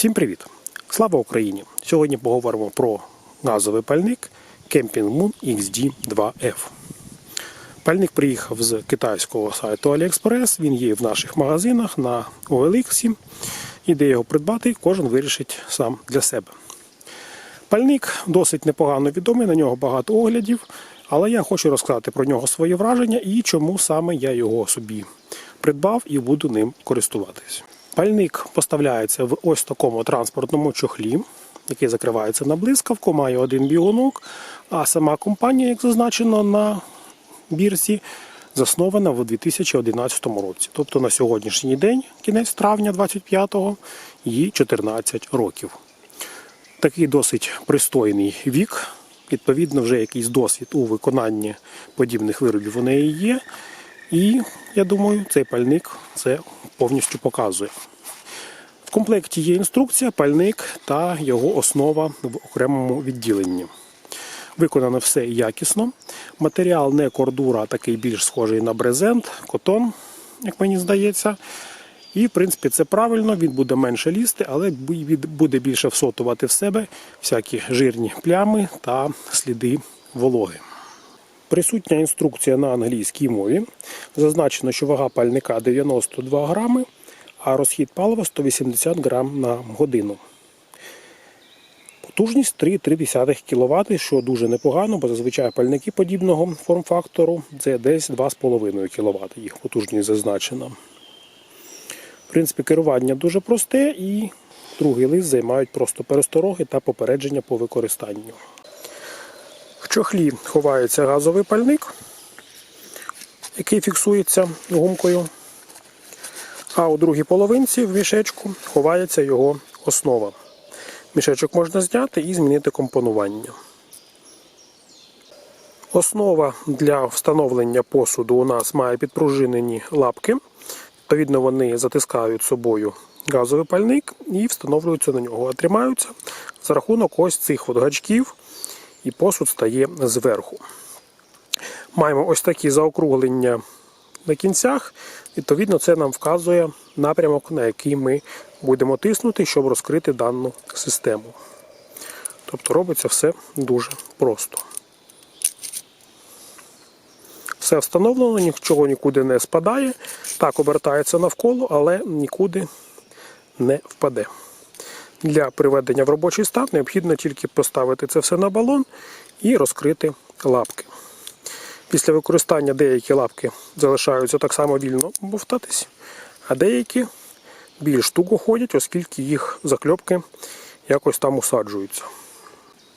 Всім привіт! Слава Україні! Сьогодні поговоримо про газовий пальник Camping Moon XD2F. Пальник приїхав з китайського сайту AliExpress. Він є в наших магазинах на OLX. І де його придбати, кожен вирішить сам для себе. Пальник досить непогано відомий, на нього багато оглядів, але я хочу розказати про нього свої враження і чому саме я його собі придбав і буду ним користуватись. Пальник поставляється в ось такому транспортному чохлі, який закривається на блискавку, має один бігунок, а сама компанія, як зазначено на бірці, заснована в 2011 році. Тобто на сьогоднішній день, кінець травня 25-го, їй 14 років. Такий досить пристойний вік. Відповідно, вже якийсь досвід у виконанні подібних виробів у неї є. І я думаю, цей пальник це повністю показує. В комплекті є інструкція, пальник та його основа в окремому відділенні. Виконано все якісно. Матеріал не кордура, а такий більш схожий на брезент, котон, як мені здається. І, в принципі, це правильно, він буде менше лізти, але буде більше всотувати в себе всякі жирні плями та сліди вологи. Присутня інструкція на англійській мові. Зазначено, що вага пальника 92 грами, а розхід палива 180 грам на годину. Потужність 3,3 кВт, що дуже непогано, бо зазвичай пальники подібного форм-фактору це десь 2,5 кВт, їх потужність зазначена. В принципі, керування дуже просте і другий лист займають просто перестороги та попередження по використанню. В чохлі ховається газовий пальник, який фіксується гумкою. А у другій половинці в мішечку ховається його основа. Мішечок можна зняти і змінити компонування. Основа для встановлення посуду у нас має підпружинені лапки. Відповідно, вони затискають собою газовий пальник і встановлюються на нього, а тримаються за рахунок ось цих от гачків, і посуд стає зверху. Маємо ось такі заокруглення на кінцях. Відповідно, це нам вказує напрямок, на який ми будемо тиснути, щоб розкрити дану систему. Тобто робиться все дуже просто. Все встановлено, нічого нікуди не спадає. Так, обертається навколо, але нікуди не впаде. Для приведення в робочий стан необхідно тільки поставити це все на балон і розкрити лапки. Після використання деякі лапки залишаються так само вільно бовтатись, а деякі більш туго ходять, оскільки їх закльопки якось там усаджуються.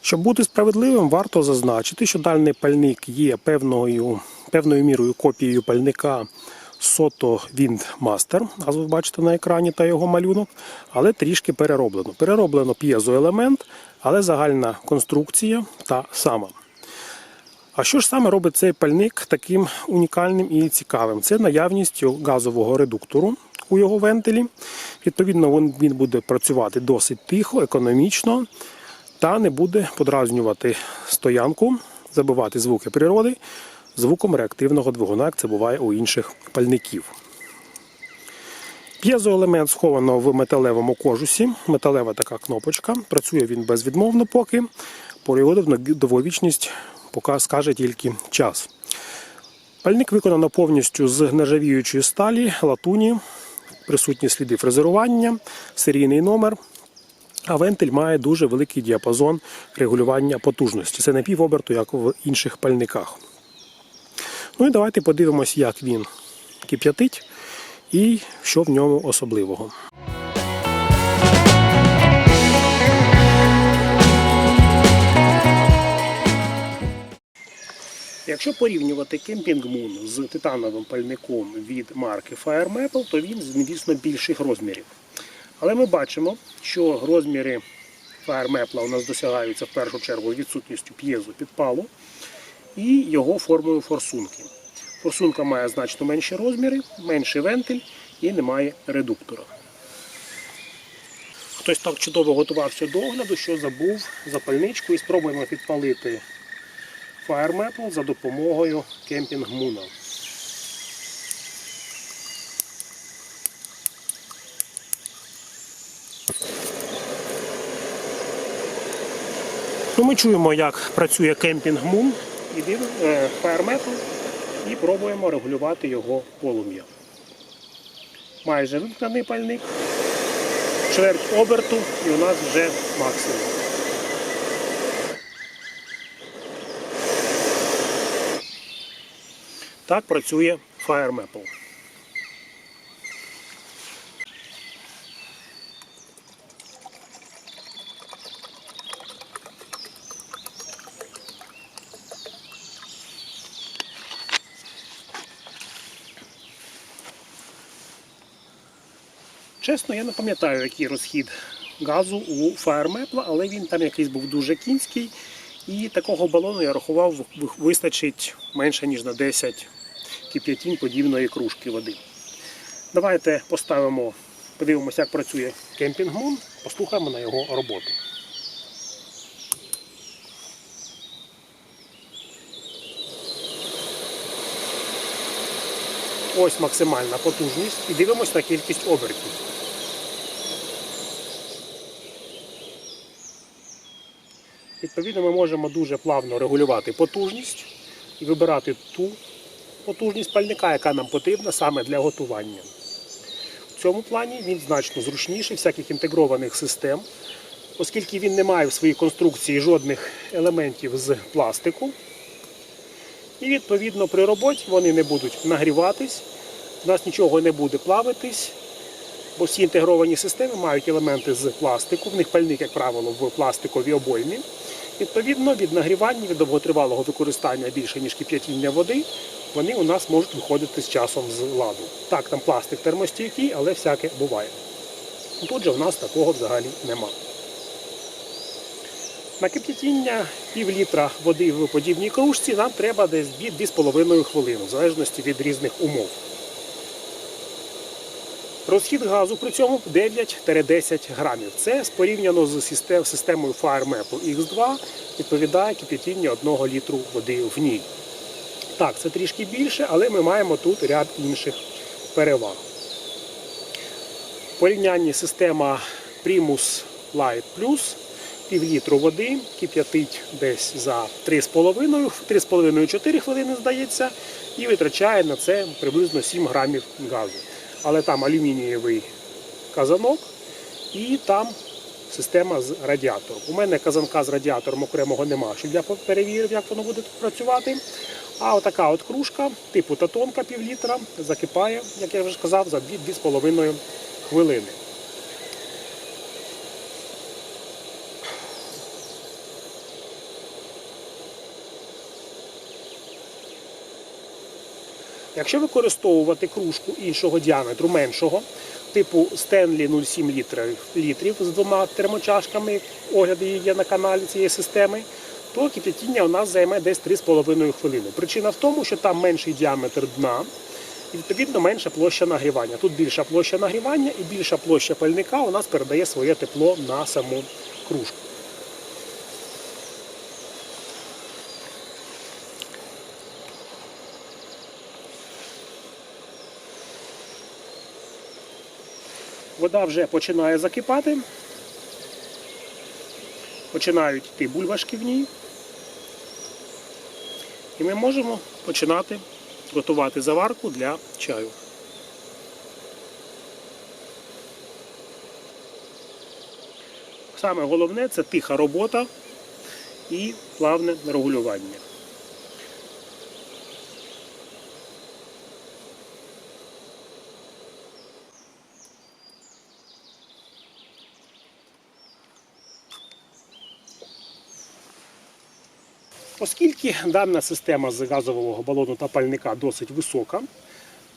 Щоб бути справедливим, варто зазначити, що дальний пальник є певною певною мірою копією пальника Soto Windmaster, ви бачите на екрані та його малюнок, але трішки перероблено. Перероблено п'єзоелемент, але загальна конструкція та сама. А що ж саме робить цей пальник таким унікальним і цікавим? Це наявність газового редуктору у його вентилі. Відповідно, він буде працювати досить тихо, економічно та не буде подразнювати стоянку, забивати звуки природи звуком реактивного двигуна, як це буває у інших пальників. П'єзоелемент сховано в металевому кожусі, металева така кнопочка. Працює він безвідмовно поки. Про його довговічність поки скаже тільки час. Пальник виконано повністю з нержавіючої сталі, латуні, присутні сліди фрезерування, серійний номер. А вентиль має дуже великий діапазон регулювання потужності. Це не півоберту, як в інших пальниках. Ну і давайте подивимось, як він кип'ятить і що в ньому особливого. Якщо порівнювати кемпінг Moon з титановим пальником від марки Fire Maple, то він, звісно, більших розмірів. Але ми бачимо, що розміри Fire Maple у нас досягаються в першу чергу відсутністю п'єзу підпалу і його формою форсунки. Форсунка має значно менші розміри, менший вентиль і немає редуктора. Хтось так чудово готувався до огляду, що забув запальничку і спробуємо підпалити Fire Metal за допомогою кемпінг муна. Ну, Ми чуємо, як працює кемпінг мун і е, і пробуємо регулювати його полум'я. Майже вимкнений пальник, чверть оберту і у нас вже максимум. Так працює Fire Maple. Чесно, я не пам'ятаю, який розхід газу у Maple, але він там якийсь був дуже кінський. І такого балону я рахував, ви- вистачить менше, ніж на 10 кип'ятінь подібної кружки води. Давайте поставимо, подивимося, як працює кемпінг Moon, послухаємо на його роботу. Ось максимальна потужність і дивимося на кількість обертів. Відповідно, ми можемо дуже плавно регулювати потужність і вибирати ту потужність пальника, яка нам потрібна саме для готування. В цьому плані він значно зручніший всяких інтегрованих систем, оскільки він не має в своїй конструкції жодних елементів з пластику. І відповідно при роботі вони не будуть нагріватись, у нас нічого не буде плавитись, бо всі інтегровані системи мають елементи з пластику, в них пальник, як правило, в пластиковій обоймі. Відповідно, від нагрівання, від довготривалого використання більше, ніж кип'ятіння води, вони у нас можуть виходити з часом з ладу. Так, там пластик термостійкий, але всяке буває. Тут же в нас такого взагалі нема. На кип'ятіння пів літра води в подібній кружці нам треба десь 2-2,5 хвилини, в залежності від різних умов. Розхід газу при цьому 9-10 грамів. Це порівняно з системою Fire Maple X2 відповідає кип'ятіння 1 літру води в ній. Так, це трішки більше, але ми маємо тут ряд інших переваг. В порівнянні система Primus Light Plus пів літру води кип'ятить десь за 3,5-4 хвилини, здається, і витрачає на це приблизно 7 грамів газу. Але там алюмінієвий казанок і там система з радіатором. У мене казанка з радіатором окремого нема, щоб я перевірив, як воно буде працювати. А отака от кружка, типу татонка пів літра, закипає, як я вже сказав, за 2-2,5 хвилини. Якщо використовувати кружку іншого діаметру, меншого, типу Stanley 0,7 літрів, літрів з двома термочашками, огляди є на каналі цієї системи, то кип'ятіння у нас займе десь 3,5 хвилини. Причина в тому, що там менший діаметр дна, і відповідно менша площа нагрівання. Тут більша площа нагрівання і більша площа пальника у нас передає своє тепло на саму кружку. Вода вже починає закипати. Починають йти бульбашки в ній. І ми можемо починати готувати заварку для чаю. Саме головне це тиха робота і плавне регулювання. Оскільки дана система з газового балону та пальника досить висока,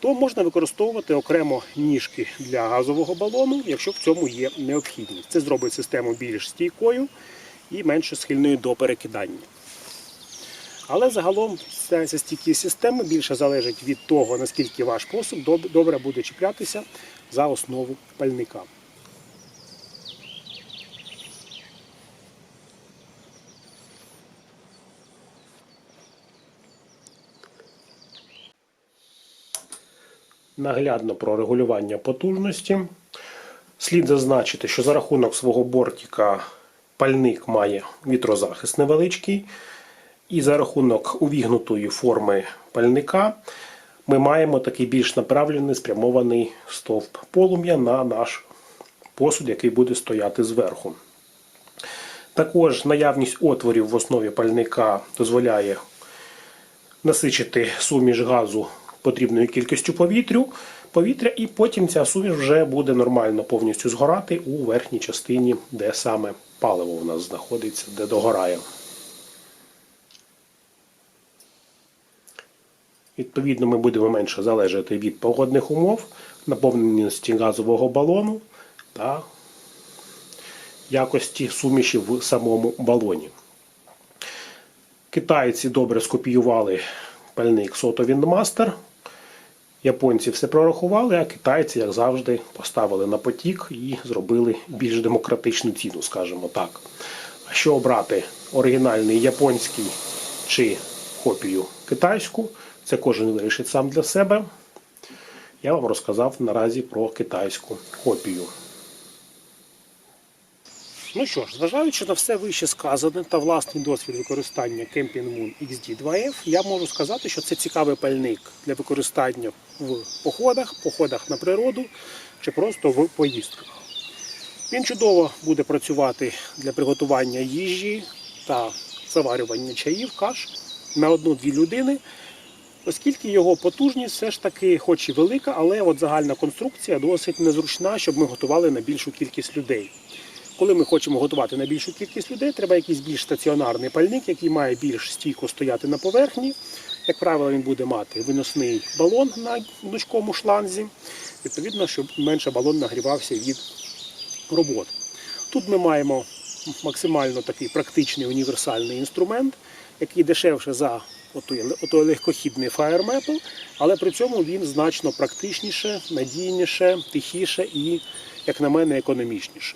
то можна використовувати окремо ніжки для газового балону, якщо в цьому є необхідність. Це зробить систему більш стійкою і менш схильною до перекидання. Але загалом стійкість системи більше залежить від того, наскільки ваш посуд добре буде чіплятися за основу пальника. Наглядно про регулювання потужності. Слід зазначити, що за рахунок свого бортика Пальник має вітрозахист невеличкий. І за рахунок увігнутої форми пальника ми маємо такий більш направлений спрямований стовп полум'я на наш посуд, який буде стояти зверху. Також наявність отворів в основі пальника дозволяє насичити суміш газу потрібною кількістю повітрю, повітря, і потім ця суміш вже буде нормально повністю згорати у верхній частині, де саме паливо у нас знаходиться, де догорає. Відповідно, ми будемо менше залежати від погодних умов, наповненості газового балону та якості суміші в самому балоні. Китайці добре скопіювали пальник Soto Windmaster. Японці все прорахували, а китайці, як завжди, поставили на потік і зробили більш демократичну ціну, скажімо так. А що обрати оригінальний японський чи копію китайську, це кожен вирішить сам для себе. Я вам розказав наразі про китайську копію. Ну що ж, зважаючи на все вище сказане та власний досвід використання Camping Moon XD2F, я можу сказати, що це цікавий пальник для використання в походах, походах на природу чи просто в поїздках. Він чудово буде працювати для приготування їжі та заварювання чаїв, каш на одну-дві людини, оскільки його потужність все ж таки, хоч і велика, але от загальна конструкція досить незручна, щоб ми готували на більшу кількість людей. Коли ми хочемо готувати на більшу кількість людей, треба якийсь більш стаціонарний пальник, який має більш стійко стояти на поверхні. Як правило, він буде мати виносний балон на гнучкому шланзі, відповідно, щоб менше балон нагрівався від роботи. Тут ми маємо максимально такий практичний універсальний інструмент, який дешевше за отой легкохідний Fire але при цьому він значно практичніше, надійніше, тихіше і, як на мене, економічніше.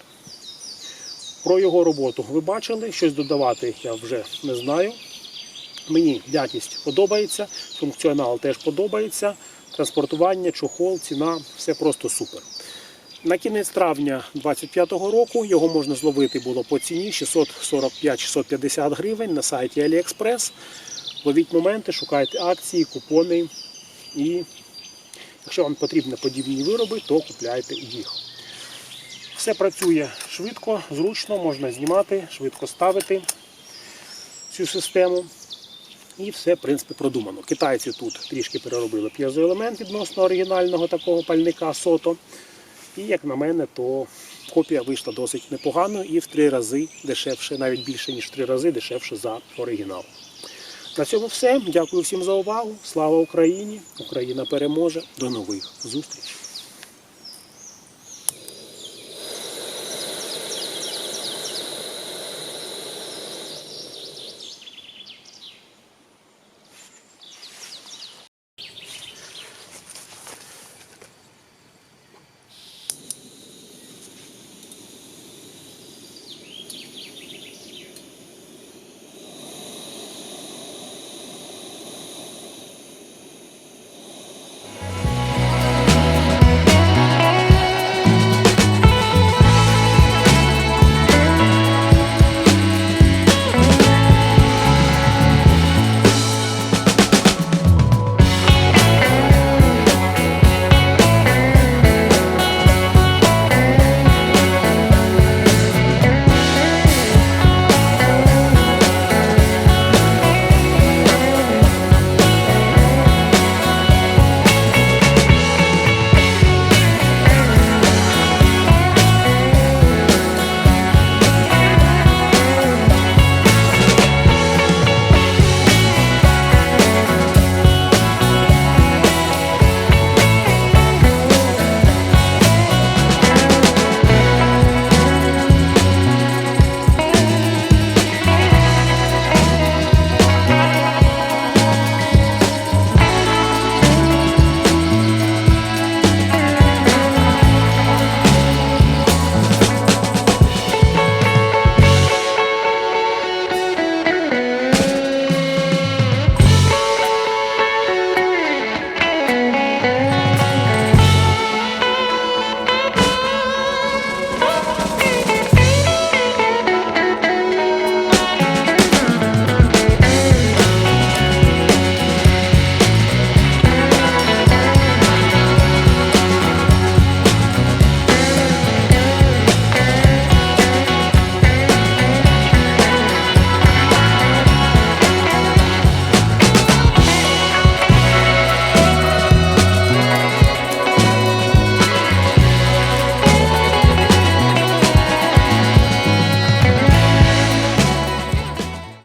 Про його роботу ви бачили, щось додавати я вже не знаю. Мені якість подобається, функціонал теж подобається. Транспортування, чохол, ціна все просто супер. На кінець травня 2025 року його можна зловити було по ціні 645-650 гривень на сайті AliExpress. Ловіть моменти, шукайте акції, купони і якщо вам потрібні подібні вироби, то купляйте їх. Все працює швидко, зручно, можна знімати, швидко ставити цю систему. І все, в принципі, продумано. Китайці тут трішки переробили п'єзоелемент відносно оригінального такого пальника сото. І, як на мене, то копія вийшла досить непогано і в три рази дешевше, навіть більше, ніж в три рази дешевше за оригінал. На цьому все. Дякую всім за увагу. Слава Україні! Україна переможе. До нових зустрічей!